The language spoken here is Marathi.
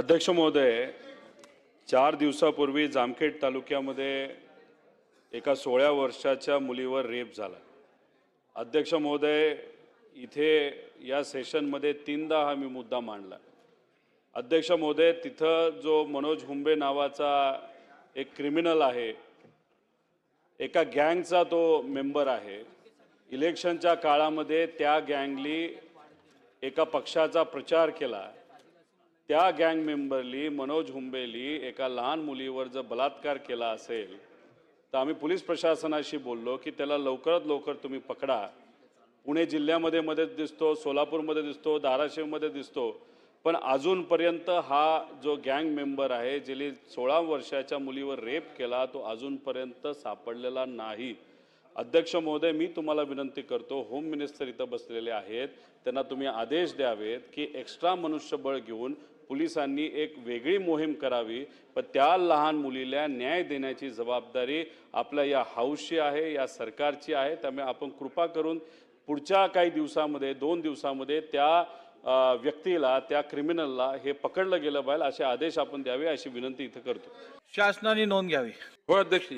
अध्यक्ष महोदय चार दिवसापूर्वी जामखेड तालुक्यामध्ये एका सोळा वर्षाच्या मुलीवर रेप झाला. अध्यक्ष महोदय इथे या सेशनमध्ये तीनदा हा मी मुद्दा मांडला. अध्यक्ष महोदय तिथं जो मनोज हुंबे नावाचा एक क्रिमिनल आहे एका गँगचा तो मेंबर आहे इलेक्शनच्या काळामध्ये त्या गँगली एका पक्षाचा प्रचार केला. त्या गँग मेंबरली मनोज हुंबेली एका लहान मुलीवर जर बलात्कार केला असेल तर आम्ही पोलीस प्रशासनाशी बोललो की त्याला लवकरात लवकर तुम्ही पकडा. पुणे जिल्ह्यामध्ये मदत दिसतो सोलापूरमध्ये दिसतो धाराशिवमध्ये दिसतो पण अजूनपर्यंत हा जो गँग मेंबर आहे ज्याने सोळा वर्षाच्या मुलीवर रेप केला तो अजूनपर्यंत सापडलेला नाही. अध्यक्ष महोदय मी तुम्हाला विनंती करतो होम मिनिस्टर इथं बसलेले आहेत त्यांना तुम्ही आदेश द्यावेत की एक्स्ट्रा मनुष्यबळ घेऊन पोलिसांनी एक वेगळी मोहीम करावी पण त्या लहान मुलीला न्याय देण्याची जबाबदारी आपल्या या हाऊसची आहे या सरकारची आहे. त्यामुळे आपण कृपा करून पुढच्या काही दिवसामध्ये दोन दिवसामध्ये त्या व्यक्तीला त्या क्रिमिनलला हे पकडलं गेलं पाहिजे असे आदेश आपण द्यावे अशी विनंती इथं करतो. शासनाने नोंद घ्यावी. हो अध्यक्ष